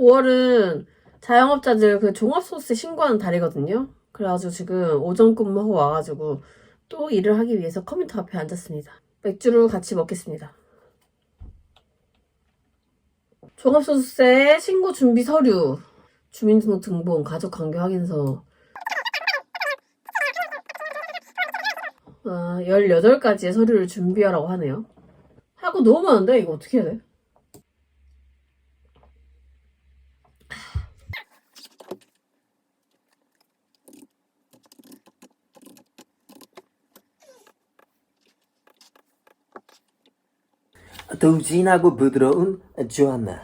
5월은 자영업자들 그 종합소득세 신고하는 달이거든요. 그래가지고 지금 오전 근무하고 와가지고 또 일을 하기 위해서 컴퓨터 앞에 앉았습니다. 맥주를 같이 먹겠습니다. 종합소득세 신고 준비 서류, 주민등록 등본, 가족 관계 확인서, 아, 18가지의 서류를 준비하라고 하네요. 하고 너무 많은데? 이거 어떻게 해야 돼? 더욱 진하고 부드러운 주안나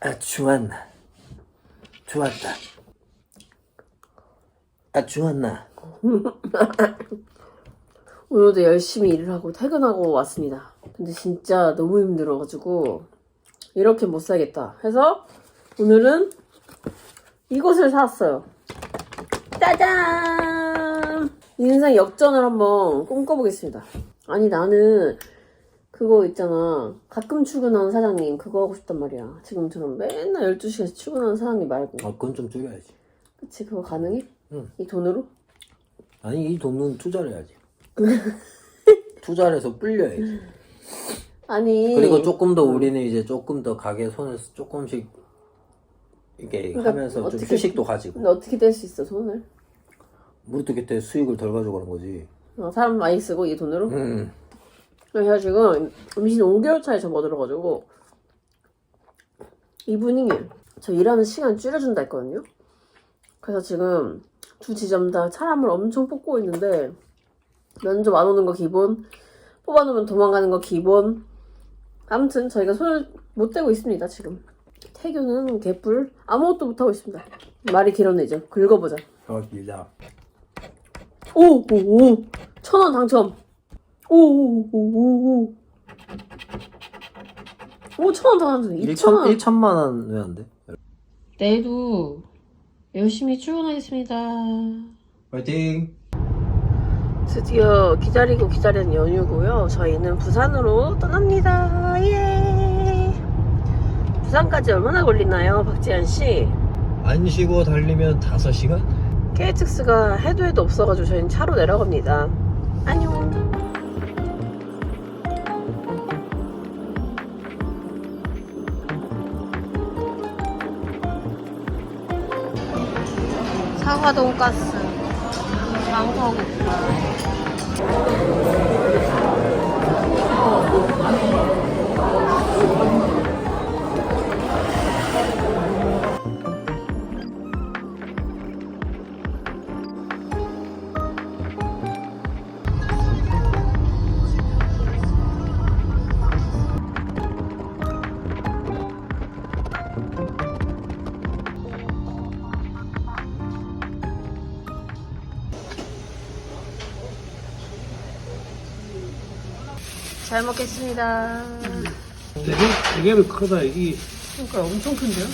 아 주안나 좋았다 아 주안나 오늘도 열심히 일을 하고 퇴근하고 왔습니다. 근데 진짜 너무 힘들어가지고 이렇게 못 살겠다 해서 오늘은 이것을 사왔어요. 짜잔! 인생 역전을 한번 꿈꿔보겠습니다. 아니 나는 그거 있잖아. 가끔 출근하는 사장님 그거 하고 싶단 말이야. 지금처럼 맨날 12시간씩 출근하는 사장님 말고. 아 그건 좀 줄여야지 그치 그거 가능해? 응. 이 돈으로? 아니 이 돈은 투자를 해야지 투자를 해서 불려야지 아니 그리고 조금 더 우리는 이제 조금 더 가게 손을 조금씩 이렇게 그러니까 하면서 좀 어떻게- 휴식도 가지고 근데 어떻게 될수 있어 돈을? 우리도 그때 수익을 덜 가져가는 거지 어, 사람 많이 쓰고 이 돈으로? 음. 제가 지금 임신 5개월 차에 접어들어가지고 이분이 저 일하는 시간 줄여준다 했거든요. 그래서 지금 두 지점 다 사람을 엄청 뽑고 있는데 면접 안 오는 거 기본, 뽑아놓으면 도망가는 거 기본. 아무튼 저희가 손을 못 대고 있습니다 지금. 태교는 개뿔 아무것도 못 하고 있습니다. 말이 길었네죠. 긁어보자. 고맙습니다 오 오 오 천 원 당첨. 오 오 오 오 오 오천 원 당첨. 2천 원. 1천만 원 왜 안 돼? 내일도 열심히 출근하겠습니다. 파이팅! 드디어 기다리고 기다리는 연휴고요. 저희는 부산으로 떠납니다. 예. 부산까지 얼마나 걸리나요 박지현 씨? 안 쉬고 달리면 5시간? KTX가 해도 해도 없어가지고 저희는 차로 내려갑니다. 안녕. 사과 돈가스. 망고하 잘 먹겠습니다 되게, 되게 크다. 이 그러니까 엄청 큰데요?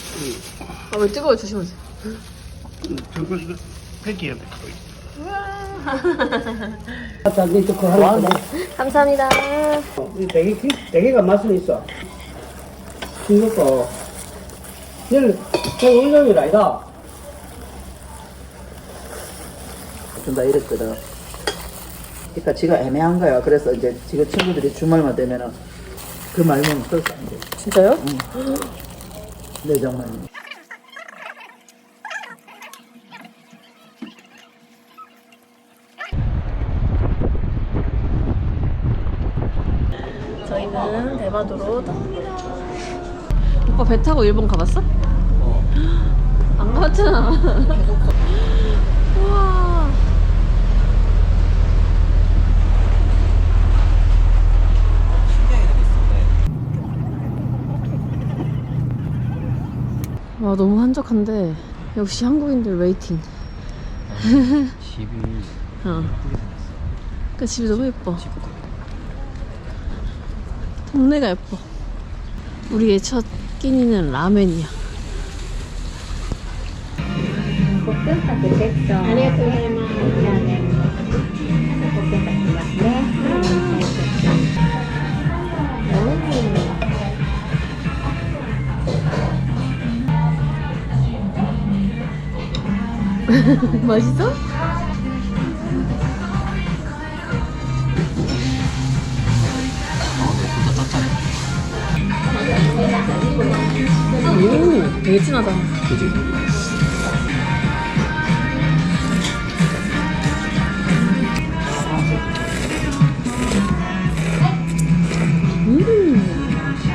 아 왜 뜨거워 조심하세요 폐기야 돼. 자기 또 그거. 감사합니다 되게, 기- 되게가 맛은 있어. 싱겁고. 내일, 저 월요일 아니다. 준다 이랬거든. 그러니까 지가 애매한 거야. 그래서 이제 지금 친구들이 주말만 되면은 그 말만 안 돼. 진짜요? 내 정말. 저희는 대마도로 떠납니다. 오빠 배 타고 일본 가봤어? 안 가봤잖아. 와 너무 한적한데 역시 한국인들 웨이팅. 집이 어. 그 집이 너무 예뻐. 동네가 예뻐. 우리의 첫 끼니는 라면이야. 맛있어? 오, 되게 진하다. 그지?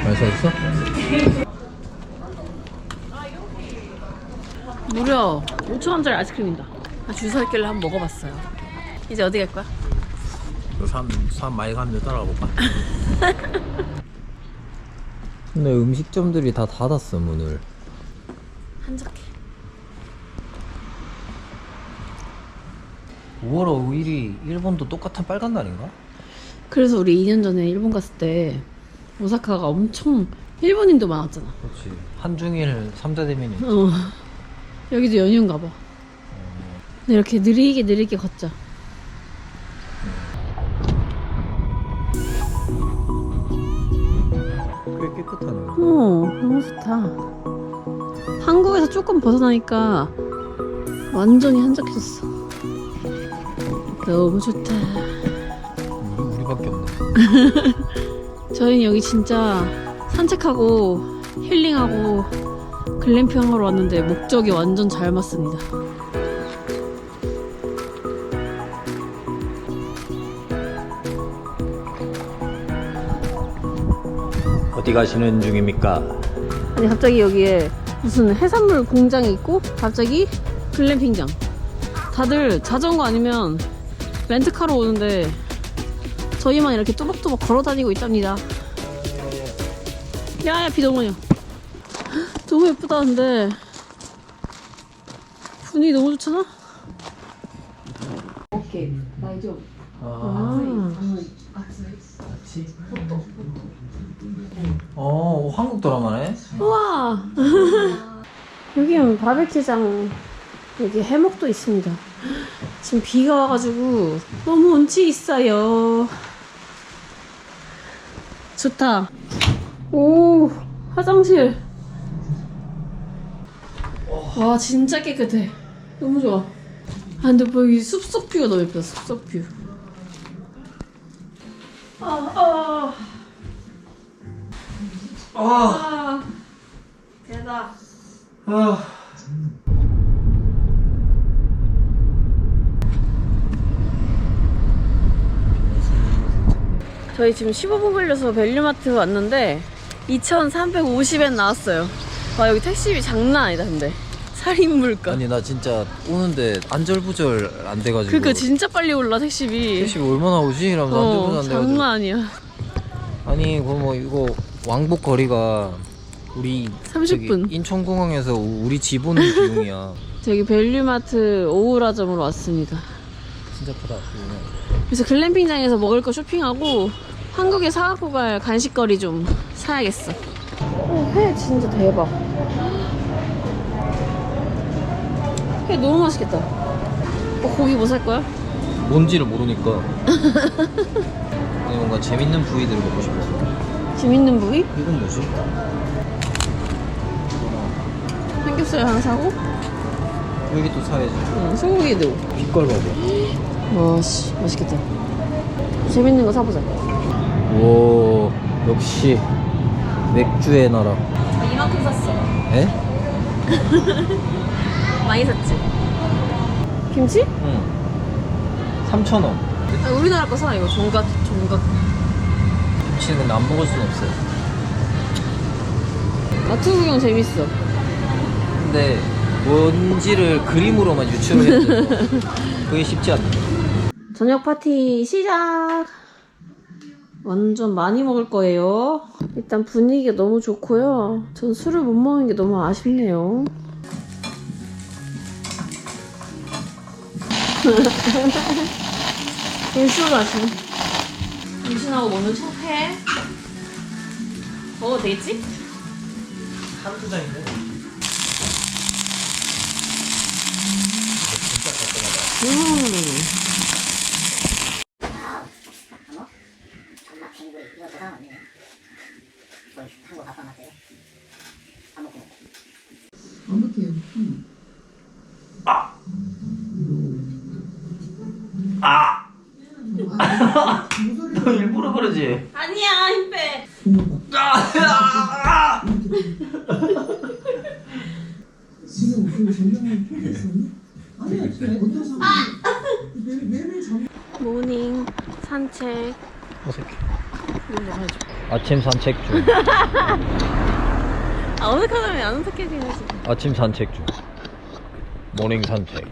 맛있었어? 무려 5천원짜리 아이스크림이다. 아, 줄서 있길래 한번 먹어봤어요. 이제 어디 갈 거야? 사람, 사람 많이 가는데 따라가 볼까? 근데 음식점들이 다 닫았어 문을 한적해. 5월 5일이 일본도 똑같은 빨간 날인가? 그래서 우리 2년 전에 일본 갔을 때 오사카가 엄청 일본인도 많았잖아. 그렇지 한중일 3대 대면이 어. 여기도 연휴인가 봐. 근데 이렇게 느리게 느리게 걷자. 꽤 깨끗하네 어, 너무 좋다. 한국에서 조금 벗어나니까 완전히 한적해졌어. 너무 좋다. 우리, 우리밖에 없네 저희는 여기 진짜 산책하고 힐링하고 글램핑하러 왔는데 목적이 완전 잘 맞습니다. 어디 가시는 중입니까? 아니 갑자기 여기에 무슨 해산물 공장이 있고 갑자기 글램핑장. 다들 자전거 아니면 렌트카로 오는데 저희만 이렇게 또박또박 걸어 다니고 있답니다. 야야 비동원이야. 너무 예쁘다 근데. 분위기 너무 좋잖아. 오케이. 나이 좀. 아, 아. 어 한국 드라마네? 우와! 여기는 바베큐장 여기 해먹도 있습니다. 지금 비가 와가지고 너무 운치 있어요. 좋다. 오 화장실 와 진짜 깨끗해 너무 좋아 아 근데 뭐 여기 숲속 뷰가 너무 예쁘다 숲속 뷰 아, 아. 아, 대박. 아. 저희 지금 15분 걸려서 밸류마트 왔는데 2,350엔 나왔어요. 와 여기 택시비 장난 아니다 근데 살인 물가. 아니 나 진짜 오는데 안절부절 안 돼가지고 그니까 진짜 빨리 올라 택시비. 택시 얼마나 오지? 이러면서 안절부절 어, 안 돼가지고 장난 아니야. 아니 그뭐 이거 왕복 거리가 우리 30 분. 저기 인천공항에서 우- 우리 집 오는 비용이야 저기 밸류마트 오우라점으로 왔습니다. 진짜 크다 비용은. 그래서 글램핑장에서 먹을 거 쇼핑하고 한국에 사갖고 갈 간식거리 좀 사야겠어. 어, 회 진짜 대박. 회 너무 맛있겠다. 어, 고기 뭐 살 거야? 뭔지를 모르니까 아니 뭔가 재밌는 부위들을 먹고 싶었어 재밌는 부위? 이건 뭐지? 삼겹살 하나 사고, 여기 또 사야지 응, 소고기도. 빛깔 봐봐 와 씨, 맛있겠다. 재밌는 거 사보자. 오 역시 맥주의 나라 이만큼 샀어. 에? 많이 샀지? 김치? 응 3,000원 아, 우리나라 거 사, 이거 종갓, 종갓. 김치는 근데 안 먹을 순 없어요 마트 구경 재밌어. 근데 뭔지를 그림으로만 유추를 해야 돼 그게 쉽지 않네 저녁 파티 시작! 완전 많이 먹을 거예요. 일단 분위기가 너무 좋고요. 전 술을 못 먹는 게 너무 아쉽네요. 하시네. 임신하고 오늘 첫 회. 먹어도 되겠지? 한두 잔인데 음. 완벽해요. 거지? 아니야 힘 빼. 모닝 산책. 어색해. 아침 산책 중. 아 어색하다면 안 어색해져야지. 아침 산책 중. 모닝 산책.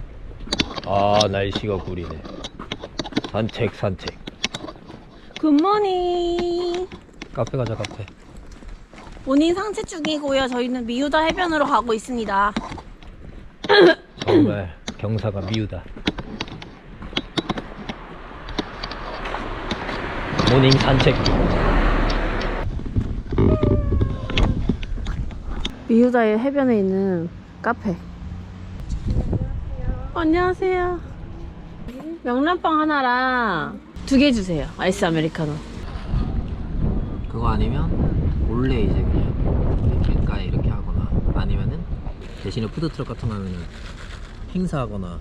아 날씨가 구리네. 산책 산책. 굿모닝. 카페 가자 카페. 모닝 산책 중이고요. 저희는 미우다 해변으로 가고 있습니다. 정말 경사가 미우다. 모닝 산책 중. 미우다의 해변에 있는 카페. 안녕하세요. 명란빵 하나랑 두 개 주세요. 아이스 아메리카노. 그거 아니면 몰래 이제 그냥 길가에 이렇게 하거나 아니면은 대신에 푸드트럭 같은 거 하면은 행사하거나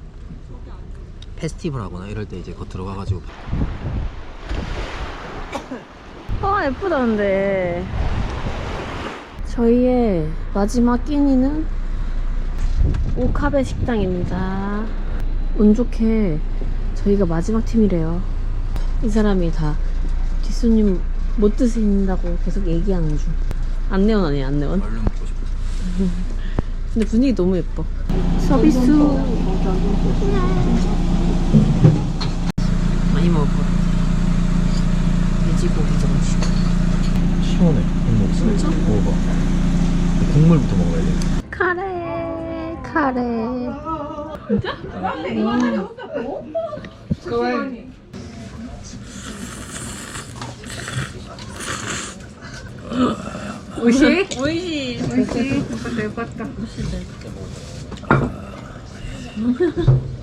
페스티벌 하거나 이럴 때 이제 거 들어가가지고 아 예쁘다 근데. 저희의 마지막 끼니는 오카베 식당입니다. 운 좋게 저희가 마지막 팀이래요. 이 사람이 다 뒷손님 못 드신다고 계속 얘기하는 중. 안내원 아니야 안내원? 얼른 먹고 싶어 근데 분위기 너무 예뻐. 서비스. 많이 먹을 것 같아. 돼지고기 정식. 시원해 이거 진짜? 먹어봐 국물부터 먹어야 돼 카레, 카레. 오이시? 오이시. 오이시.